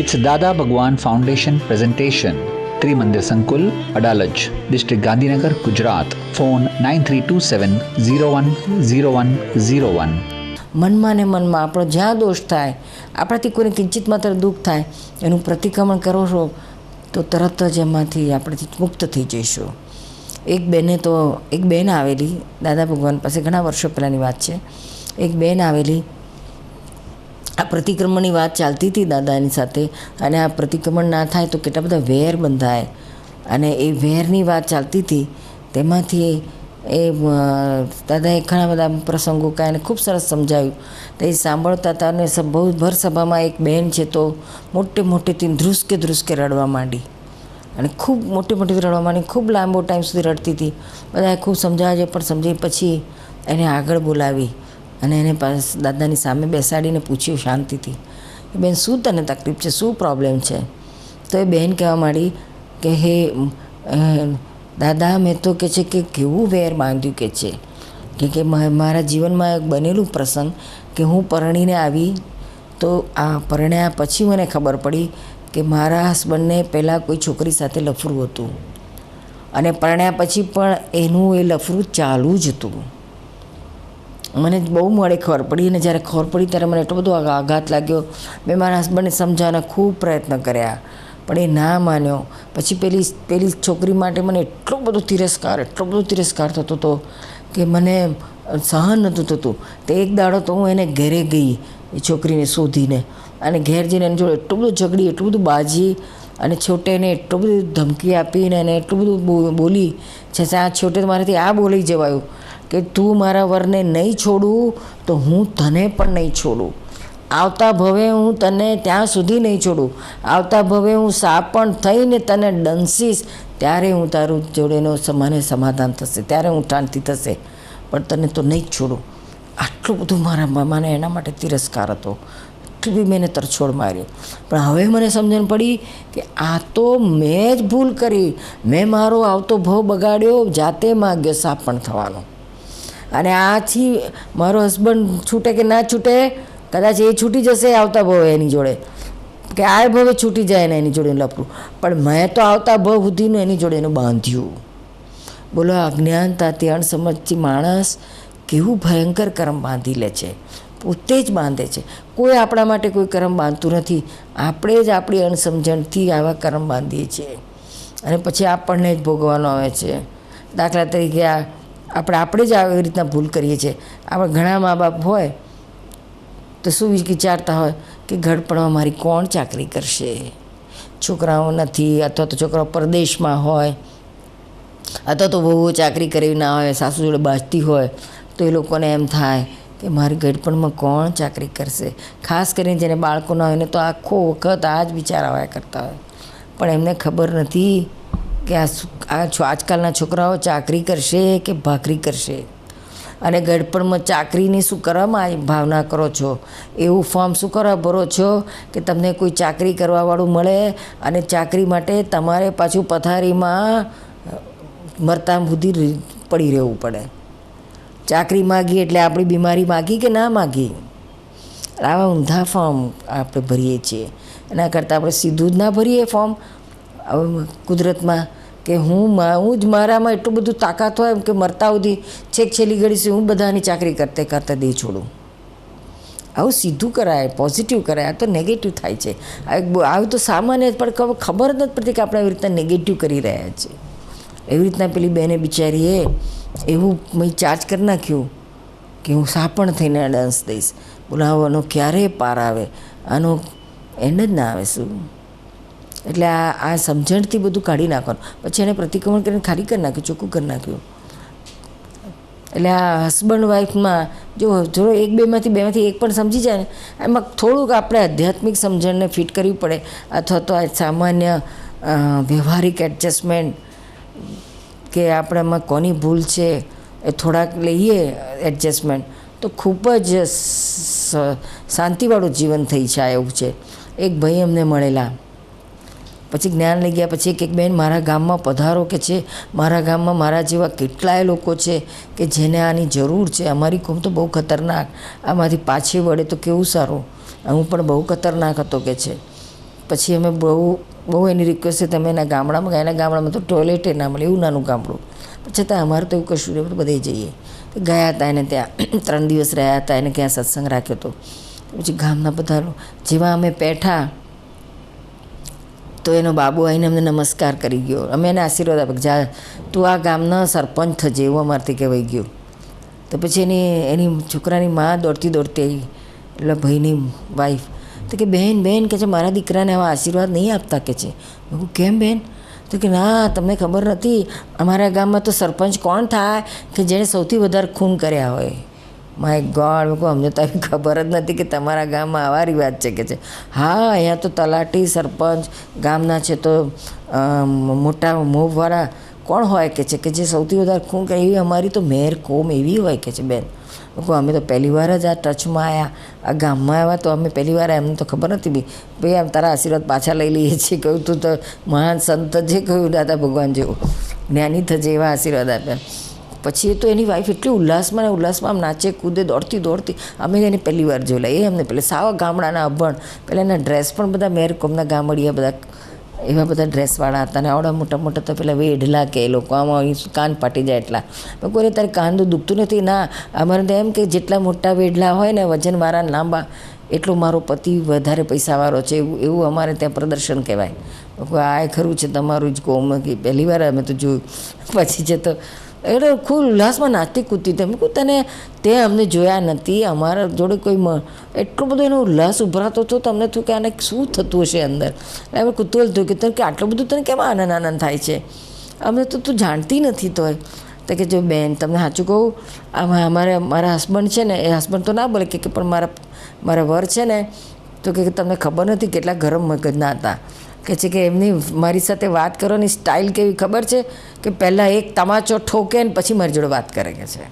It's Dada Bhagwan Foundation presentation. Three Sankul, Adalaj, District Gandhinagar, Gujarat. Phone 9327-010101. મનમાં ને મનમાં આપણો જ્યાં દોષ થાય આપણાથી કોઈને કિંચિત માત્ર દુઃખ થાય એનું પ્રતિક્રમણ કરો છો તો તરત જ એમાંથી આપણેથી મુક્ત થઈ જઈશું એક બેને તો એક બેન આવેલી દાદા ભગવાન પાસે ઘણા વર્ષો પહેલાંની વાત છે એક બેન આવેલી આ પ્રતિક્રમણની વાત ચાલતી હતી દાદાની સાથે અને આ પ્રતિક્રમણ ના થાય તો કેટલા બધા વેર બંધાય. અને એ વેરની વાત ચાલતી હતી, તેમાંથી એ દાદાએ ઘણા બધા પ્રસંગો કાંઈ એને ખૂબ સરસ સમજાવ્યું. તો એ સાંભળતા હતા અને બહુ ભરસભામાં એક બહેન છે તો મોટે મોટેથી ધ્રુસકે ધ્રુસકે રડવા માંડી. અને ખૂબ મોટી મોટેથી રડવા માંડી, ખૂબ લાંબો ટાઈમ સુધી રડતી હતી. બધાએ ખૂબ સમજાવે છે, પણ સમજી પછી એને આગળ બોલાવી. અને એને પાસ દાદાની સામે બેસાડીને પૂછ્યું શાંતિથી બેન, શું તને તકલીફ છે? શું પ્રોબ્લેમ છે? તો એ બેન કહેવા માંડી કે, હે દાદા, મેં તો કે છે કે કેવું વેર બાંધ્યું કે છે કે કે મારા જીવનમાં એક બનેલું પ્રસંગ કે હું પરણીને આવી. તો આ પરણ્યા પછી મને ખબર પડી કે મારા હસબન્ડને પહેલાં કોઈ છોકરી સાથે લફરું હતું. અને પરણ્યા પછી પણ એનું એ લફરું ચાલુ જ હતું. મને બહુ મોડે ખબર પડી અને જ્યારે ખબર પડી ત્યારે મને એટલો બધો આઘાત લાગ્યો. મેં મારા હસબન્ડને સમજાવવાના ખૂબ પ્રયત્ન કર્યા, પણ એ ના માન્યો. પછી પેલી પેલી છોકરી માટે મને એટલો બધો તિરસ્કાર, એટલો બધો તિરસ્કાર થતો હતો કે મને સહન નહોતું થતું. તે એક દાડો તો હું એને ઘરે ગઈ, એ છોકરીને શોધીને. અને ઘેર જઈને એની જોડે એટલું બધું ઝઘડી, એટલું બધું બાજી, અને છોટે એને એટલું બધું ધમકી આપીને એને એટલું બધું બોલી છે આ છોટે મારાથી આ બોલી જવાયું કે તું મારા વરને નહીં છોડું, તો હું તને પણ નહીં છોડું. આવતા ભવે હું તને ત્યાં સુધી નહીં છોડું. આવતા ભવે હું સાપણ થઈને તને ડંસીશ, ત્યારે હું તારું જોડેનો મને સમાધાન થશે, ત્યારે હું શાંતિ થશે. પણ તને તો નહીં જ છોડું. આટલું બધું મારા મામાને એના માટે તિરસ્કાર હતો. બી મેં તરછોડ મારી પણ હવે મને સમજણ પડી કે આ તો મેં જ ભૂલ કરી. મેં મારો આવતો ભાવ બગાડ્યો, જાતે માગ્યો સાપ પણ થવાનો. અને આથી મારો હસબન્ડ છૂટે કે ના છૂટે, કદાચ એ છૂટી જશે આવતા ભાવ એની જોડે. કે આ ભવે છૂટી જાય ને એની જોડે લપડું પણ મેં તો આવતા ભાવ સુધીનું એની જોડે એનું બાંધ્યું. બોલો અજ્ઞાનતાથી અણસમજથી માણસ કેવું ભયંકર કર્મ બાંધી લે છે. પોતે જ બાંધે છે. કોઈ આપણા માટે કોઈ કર્મ બાંધતું નથી. આપણે જ આપણી અણસમજણથી આવા કર્મ બાંધીએ છીએ. અને પછી આપણને જ ભોગવાનો આવે છે. દાખલા તરીકે આ આપણે આપણે જ આવી રીતના ભૂલ કરીએ છીએ. આપણે ઘણા મા બાપ હોય તો શું વિચારતા હોય કે ઘડપણમાં મારી કોણ ચાકરી કરશે? છોકરાઓ નથી અથવા તો છોકરાઓ પરદેશમાં હોય અથવા તો વહુઓ ચાકરી કરી ના હોય સાસુ જોડે બાજતી હોય, તો એ લોકોને એમ થાય કે મારી ગડપણમાં કોણ ચાકરી કરશે? ખાસ કરીને જેને બાળકો ના હોય ને તો આખો વખત આ જ વિચાર આવ્યા કરતા હોય. પણ એમને ખબર નથી કે આ આજકાલના છોકરાઓ ચાકરી કરશે કે ભાખરી કરશે? અને ગડપણમાં ચાકરીની શું કરવામાં ભાવના કરો છો? એવું ફોર્મ શું કરવા ભરો છો કે તમને કોઈ ચાકરી કરવાવાળું મળે અને ચાકરી માટે તમારે પાછું પથારીમાં મરતા સુધી પડી રહેવું પડે? ચાકરી માગી એટલે આપણી બીમારી માગી કે ના માગી? આવા ઊંધા ફોર્મ આપણે ભરીએ છીએ. એના કરતાં આપણે સીધું જ ના ભરીએ ફોર્મ કુદરતમાં કે હું હું જ મારામાં એટલું બધું તાકાત હોય કે મરતા સુધી છેક છેલ્લી ઘડી સુધી હું બધાની ચાકરી કરતે કરતા દઈ છોડું. આવું સીધું કરાય પોઝિટિવ કરાય. આ તો નેગેટિવ થાય છે. આવું તો સામાન્ય પણ ખબર જ નથી પડતી કે આપણે આવી રીતના નેગેટિવ કરી રહ્યા છીએ. એવી રીતના પેલી બેને બિચારીએ એવું મેં ચાર્જ કરી નાખ્યું કે હું સાપણ થઈને ડાન્સ દઈશ. બોલાવવાનો ક્યારેય ક્યારે પાર આવે? આનો એન્ડ જ ના આવે શું? એટલે આ આ સમજણથી બધું કાઢી નાખવાનું. પછી એને પ્રતિક્રમણ કરીને ખાલી કરી નાખ્યું, ચોખ્ખું કરી નાખ્યું. એટલે આ હસબન્ડ વાઈફમાં જો જો એક બેમાંથી બેમાંથી એક પણ સમજી જાય ને, એમાં થોડુંક આપણે આધ્યાત્મિક સમજણને ફિટ કરવી પડે. અથવા તો આ સામાન્ય વ્યવહારિક એડજસ્ટમેન્ટ કે આપણામાં કોની ભૂલ છે એ થોડાક લઈએ એડજસ્ટમેન્ટ તો ખૂબ જ શાંતિવાળું જીવન થઈ જાય એવું છે. એક ભાઈ અમને મળેલા. પછી જ્ઞાન લઈ ગયા, પછી એક એક બેન મારા ગામમાં પધારો કે છે. મારા ગામમાં મારા જેવા કેટલાય લોકો છે કે જેને આની જરૂર છે. અમારી કોમ તો બહુ ખતરનાક. આમાંથી પાછી વળે તો કેવું સારું? હું પણ બહુ ખતરનાક હતો કે છે. પછી અમે બહુ બહુ એની રિક્વેસ્ટ છે તમે એના ગામડામાં ગયા, એના ગામડામાં તો ટોયલેટે ના મળે, એવું નાનું ગામડું. છતાં અમારે તો એવું કશું નહીં બધે જઈએ. તો ગયા હતા એને ત્યાં, ત્રણ દિવસ રહ્યા હતા એને ક્યાં સત્સંગ રાખ્યો હતો પછી ગામના બધા જેવા અમે બેઠા, તો એનો બાબુ આવીને અમને નમસ્કાર કરી ગયો. અમે એને આશીર્વાદ આપ્યો જા, તું આ ગામના સરપંચ થજે, એવું અમારથી કહેવાય ગયું. તો પછી એની એની છોકરાની મા દોડતી દોડતી આવી એટલે ભાઈની વાઈફ તો કે, બહેન બહેન, કે છે, મારા દીકરાને આવા આશીર્વાદ નહીં આપતા, કે છે. મેં કેમ બેન તો કે, ના, તમને ખબર નથી, અમારા ગામમાં તો સરપંચ કોણ થાય કે જેણે સૌથી વધારે ખૂન કર્યા હોય? માય ગોડ કહું અમને તો આવી ખબર જ નથી કે તમારા ગામમાં આવા રિવાજ છે, કે છે. હા, અહીંયા તો તલાટી સરપંચ ગામના છે તો મોટા મોભવાળા કોણ હોય કે છે? કે જે સૌથી વધારે ખૂન કરે એવી અમારી તો મેર કોમ એવી હોય કે છે, બેન. મેં અમે તો પહેલી વાર જ આ ટચમાં આવ્યા આ ગામમાં આવ્યા તો અમે પહેલી વાર એમને તો ખબર નથી બી. ભાઈ, આમ તારા આશીર્વાદ પાછા લઈ લઈએ છીએ, કહ્યું તું તો મહાન સંત જે કહ્યું દાદા ભગવાન જેવું. જ્ઞાની થજે એવા આશીર્વાદ આપ્યા. પછી એ તો એની વાઈફ એટલી ઉલ્લાસમાં ને ઉલ્લાસમાં આમ નાચે, કૂદે, દોડતી દોડતી. અમે એને પહેલી વાર જોયેલા એ અમને પેલા સાવા ગામડાના અભણ. પહેલાં એના ડ્રેસ પણ બધા મેરકોમના ગામડિયા બધા એવા બધા ડ્રેસવાળા હતા ને આવડા મોટા મોટા તો પેલા વેઢલા કે એ લોકો, આમાં અહીં કાન પાટી જાય એટલા. પણ કોઈ તારે કાન તો દુખતું નથી? ના, અમારે એમ કે જેટલા મોટા વેઢલા હોય ને વજનવાળા લાંબા, એટલો મારો પતિ વધારે પૈસાવાળો છે એવું એવું અમારે ત્યાં પ્રદર્શન કહેવાય. આ ખરું છે તમારું જ કોમ પહેલી વાર અમે તો જોયું. પછી છે તો એટલે ખૂબ ઉલ્લાસમાં નાચતી કૂદતી હતી. મેં તને તે અમને જોયા નથી. અમારા જોડે કોઈ એટલો બધો એનો ઉલ્લાસ ઉભરાતો હતો. તમને થયું કે આને શું થતું હશે અંદર? અમે કુતૂહલ થયું કે તને કે આટલું બધું તને કેમ આનંદ આનંદ થાય છે? અમે તો તું જાણતી નથી તોય. તો કે જો બેન, તમને સાચું કહું, આમાં અમારે, મારા હસબન્ડ છે ને, એ હસબન્ડ તો ના બોલે કે પણ મારા મારા વર છે ને, તો કે તમને ખબર નથી કેટલા ગરમ મગજના હતા. કે છે કે એમની મારી સાથે વાત કરવાની સ્ટાઇલ કેવી? ખબર છે? કે પહેલાં એક તમાચો ઠોકે ને પછી મારી જોડે વાત કરે કે છે.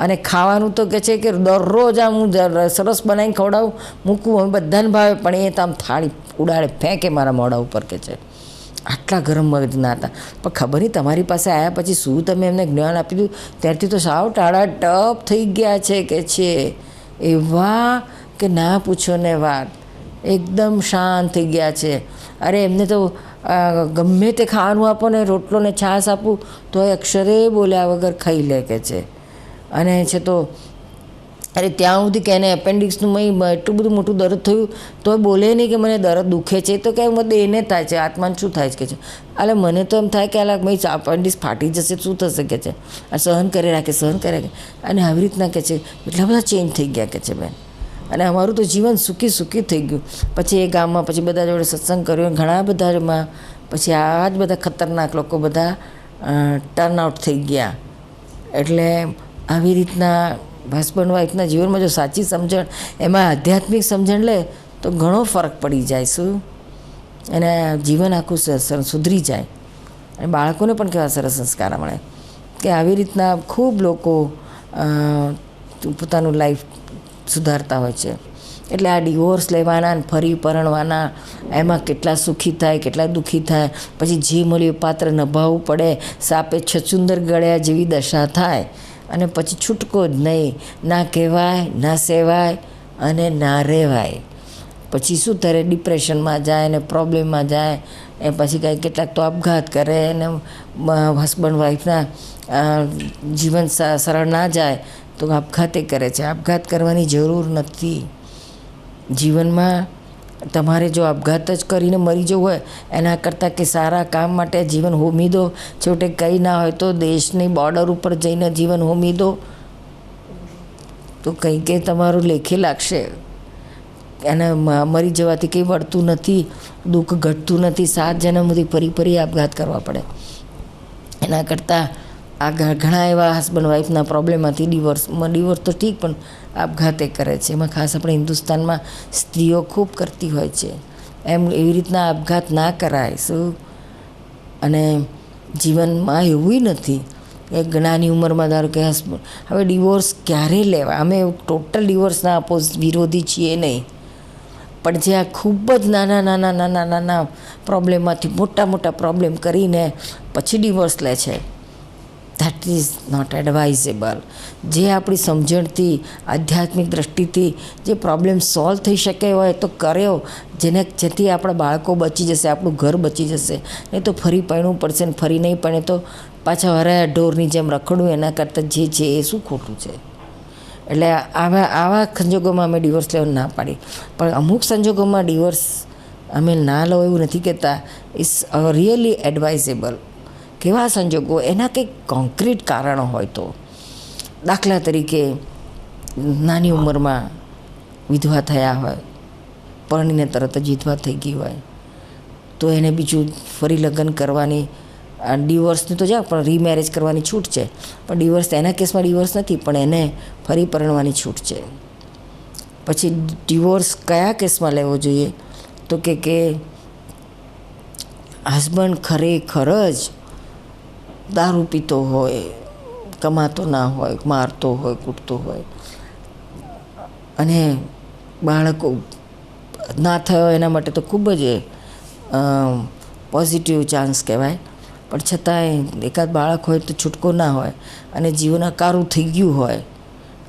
અને ખાવાનું તો કે છે કે દરરોજ આમ હું સરસ બનાવીને ખવડાવું મૂકું હવે બધાને ભાવે, પણ એ તો આમ થાળી ઉડાડે, ફેંકે મારા મોઢા ઉપર કે છે. આટલા ગરમ મગજના હતા. પણ ખબર નહીં તમારી પાસે આવ્યા પછી શું તમે એમને જ્ઞાન આપી દીધું? ત્યારથી તો સાવ ટાળા ટપ થઈ ગયા છે કે છે. એવા કે ના પૂછો ને વાત. એકદમ શાંત થઈ ગયા છે. અરે એમને તો ગમે તે ખાવાનું આપો ને રોટલો ને છાશ આપું, તો એ અક્ષરે બોલ્યા વગર ખાઈ લે કે છે. અને છે તો, અરે ત્યાં સુધી કે એને એપેન્ડિક્સનું મેં એટલું બધું મોટું દર્દ થયું, તો બોલે નહીં કે મને દર્દ દુખે છે. તો કે મને એને થાય છે, આત્માને શું થાય છે કે છે. એટલે મને તો એમ થાય કે અલા મેં એપેન્ડિક્સ ફાટી જશે, શું થશે કે છે. આ સહન કરી રાખે, સહન કરી રાખે. અને આવી રીતના કે છે, એટલા બધા ચેન્જ થઈ ગયા કે છે બેન. અને અમારું તો જીવન સુખી સુખી થઈ ગયું. પછી એ ગામમાં પછી બધા જોડે સત્સંગ કર્યો ઘણા બધામાં પછી આ જ બધા ખતરનાક લોકો બધા ટર્ન આઉટ થઈ ગયા. એટલે આવી રીતના હસબન્ડ વાઈફના જીવનમાં જો સાચી સમજણ, એમાં આધ્યાત્મિક સમજણ લે, તો ઘણો ફરક પડી જાય શું? અને જીવન આખું સુધરી જાય. અને બાળકોને પણ કેવા સરસ સંસ્કાર મળે. કે આવી રીતના ખૂબ લોકો પોતાનું લાઈફ સુધારતા હોય છે. એટલે આ ડિવોર્સ લેવાના ને ફરી પરણવાના, એમાં કેટલા સુખી થાય, કેટલા દુઃખી થાય, પછી જે મળ્યું પાત્ર નભાવવું પડે, સાપે છચુંદર ગળ્યા જેવી દશા થાય, અને પછી છૂટકો જ નહીં. ના કહેવાય, ના સેવાય અને ના રહેવાય. પછી શું કરે ડિપ્રેશનમાં જાય ને પ્રોબ્લેમમાં જાય, એ પછી કાંઈ કેટલાક તો આપઘાત કરે અને હસબન્ડ વાઈફના જીવન સરળ ના જાય તો આપઘાતે કરે છે. આપઘાત કરવાની જરૂર નથી. જીવનમાં તમારે જો આપઘાત જ કરીને મરી જવું હોય, એના કરતાં કે સારા કામ માટે જીવન હોમી દો. છેવટે કંઈ ના હોય તો દેશની બોર્ડર ઉપર જઈને જીવન હોમી દો. તો કંઈ કંઈ તમારું લેખે લાગશે. એને મરી જવાથી કંઈ વળતું નથી, દુઃખ ઘટતું નથી. સાત જન્મ સુધી ફરી ફરી આપઘાત કરવા પડે. એના કરતાં આ ઘણા એવા હસબન્ડ વાઈફના પ્રોબ્લેમમાંથી ડિવોર્સ ડિવોર્સ તો ઠીક, પણ આપઘાતે કરે છે. એમાં ખાસ આપણે હિન્દુસ્તાનમાં સ્ત્રીઓ ખૂબ કરતી હોય છે. એમ એવી રીતના આપઘાત ના કરાય. શું અને જીવનમાં એવું નથી. એક ઘણાની ઉંમરમાં ધારો કે હસબન્ડ હવે ડિવોર્સ ક્યારે લેવા અમે ટોટલ ડિવોર્સના અપોઝ વિરોધી છીએ નહીં. પણ જે આ ખૂબ જ નાના નાના નાના નાના પ્રોબ્લેમમાંથી મોટા મોટા પ્રોબ્લેમ કરીને પછી ડિવોર્સ લે છે. ધેટ ઇઝ નોટ એડવાઇઝેબલ જે આપણી સમજણથી, આધ્યાત્મિક દ્રષ્ટિથી જે પ્રોબ્લેમ સોલ્વ થઈ શકે હોય તો કર્યો. જેને જેથી આપણા બાળકો બચી જશે, આપણું ઘર બચી જશે. નહીં તો ફરી પડવું પડશે ને ફરી નહીં પડે તો પાછા હરાયા ઢોરની જેમ રખડવું એના કરતાં જે છે એ શું ખોટું છે? એટલે આવા આવા સંજોગોમાં અમે ડિવોર્સ લેવાનું ના પાડી. પણ અમુક સંજોગોમાં ડિવોર્સ અમે ના લો એવું નથી કહેતા. ઇટ્સ રિયલી એડવાઇઝેબલ કેવા સંજોગો? એના કંઈક કોન્ક્રીટ કારણો હોય તો. દાખલા તરીકે, નાની ઉંમરમાં વિધવા થયા હોય, પરણીને તરત જ વિધવા થઈ ગઈ હોય, તો એને બીજું ફરી લગ્ન કરવાની ડિવોર્સની તો જા પણ રીમેરેજ કરવાની છૂટ છે. પણ ડિવોર્સ, એના કેસમાં ડિવોર્સ નથી, પણ એને ફરી પરણવાની છૂટ છે. પછી ડિવોર્સ કયા કેસમાં લેવો જોઈએ? તો કે કે હસબન્ડ ખરેખર જ દારૂ પીતો હોય, કમાતો ના હોય, મારતો હોય, કૂટતો હોય. અને બાળકો ના થયો એના માટે તો ખૂબ જ પોઝિટિવ ચાન્સ કહેવાય. પણ છતાંય એકાદ બાળક હોય તો છૂટકો ના હોય અને જીવન કારું થઈ ગયું હોય,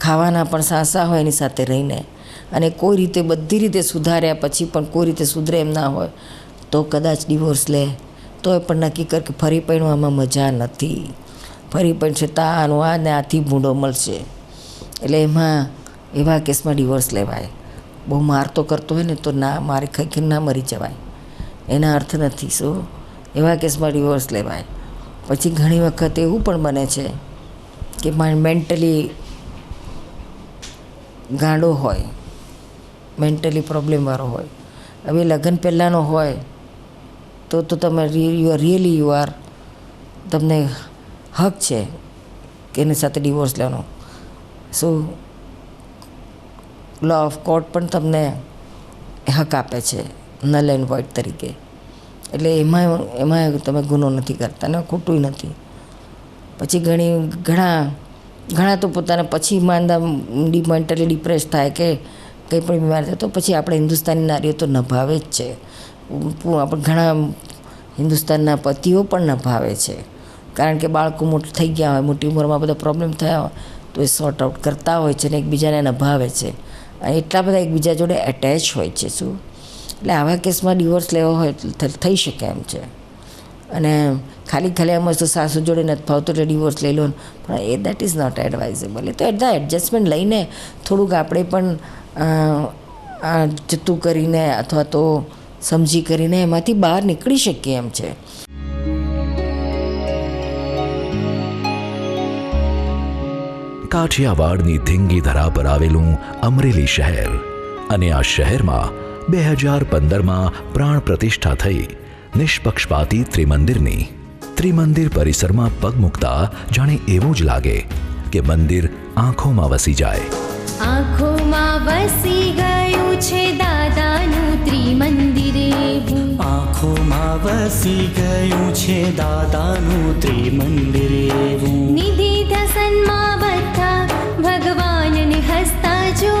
ખાવાના પણ સાસા હોય એની સાથે રહીને. અને કોઈ રીતે બધી રીતે સુધાર્યા પછી પણ કોઈ રીતે સુધરે એમ ના હોય, તો કદાચ ડિવોર્સ લે. તો એ પણ નક્કી કર કે ફરી પરણવામાં મજા નથી. ફરી પણ છે આનું આ ને આથી ભૂંડો મળશે. એટલે એમાં એવા કેસમાં ડિવોર્સ લેવાય. બહુ માર તો કરતો હોય ને તો ના, મારે ખાઈ ના મરી જવાય. એના અર્થ નથી, શું? એવા કેસમાં ડિવોર્સ લેવાય. પછી ઘણી વખત એવું પણ બને છે કે મેન્ટલી ગાંડો હોય મેન્ટલી પ્રોબ્લેમવાળો હોય. હવે લગ્ન પહેલાંનો હોય તો તો તમે you are really you are તમને હક છે કે એની સાથે ડિવોર્સ લેવાનો. સો લો ઓફ કોર્ટ પણ તમને હક આપે છે નલ એન્ડ વોઇડ તરીકે. એટલે એમાં એમાં તમે ગુનો નથી કરતા ને ખોટું નથી. પછી ઘણી ઘણા ઘણા તો પોતાને પછી માંદા મેન્ટલી ડિપ્રેસ થાય કે કંઈ પણ બીમાર થાય, તો પછી આપણે હિન્દુસ્તાની નારીઓ તો નભાવે જ છે. ઘણા હિન્દુસ્તાનના પતિઓ પણ નભાવે છે. કારણ કે બાળકો મોટું થઈ ગયા હોય, મોટી ઉંમરમાં બધા પ્રોબ્લેમ થયા હોય, તો એ સોર્ટ આઉટ કરતા હોય છે ને એકબીજાને નભાવે છે. અને એટલા બધા એકબીજા જોડે એટેચ હોય છે શું? એટલે આવા કેસમાં ડિવોર્સ લેવો હોય થઈ શકે એમ છે. અને ખાલી ખાલી એમ તો સાસુ જોડે નથી ફાવતો એટલે ડિવોર્સ લઈ લો પણ એ દેટ ઇઝ નોટ એડવાઇઝેબલ એ તો એટલા એડજસ્ટમેન્ટ લઈને થોડુંક આપણે પણ જતું કરીને અથવા તો સમજી કરીને એમાંથી બહાર નીકળી શકીએ એમ છે. કાઠિયાવાડની ધીંગી ધરા પર આવેલું અમરેલી શહેર અને આ શહેરમાં બે હજાર પંદરમાં પ્રાણ પ્રતિષ્ઠા થઈ નિષ્પક્ષપાતી ત્રિમંદિરની ત્રિમંદિર પરિસરમાં પગ મૂકતા જાણે એવું જ લાગે કે મંદિર આંખોમાં વસી જાય. આંખોમાં વસી ગયું. વસી ગયું છે દાદાનું ત્રિમંદિર એવું નિધિ ધ્યાસનમાં બધા ભગવાનને હસતા જો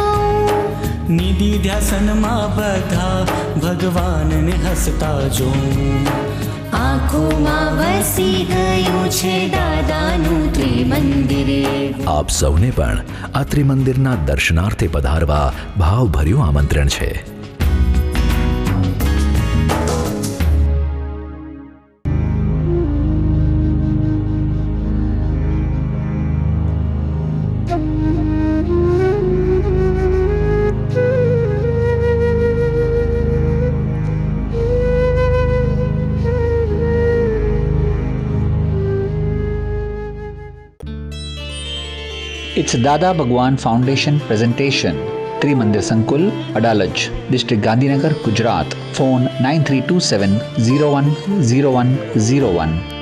નિધિ ધ્યાસનમાં બધા ભગવાનને હસતા જો આંખોમાં વસી ગયું છે દાદાનું ત્રિમંદિરે આપ સૌને પણ આ ત્રિમંદિરના દર્શનાર્થે પધારવા ભાવભર્યું આમંત્રણ છે It's Dada Bhagwan Foundation presentation. Trimandir Sankul, Adalaj, District Gandhinagar, Gujarat. Phone 9327 010101.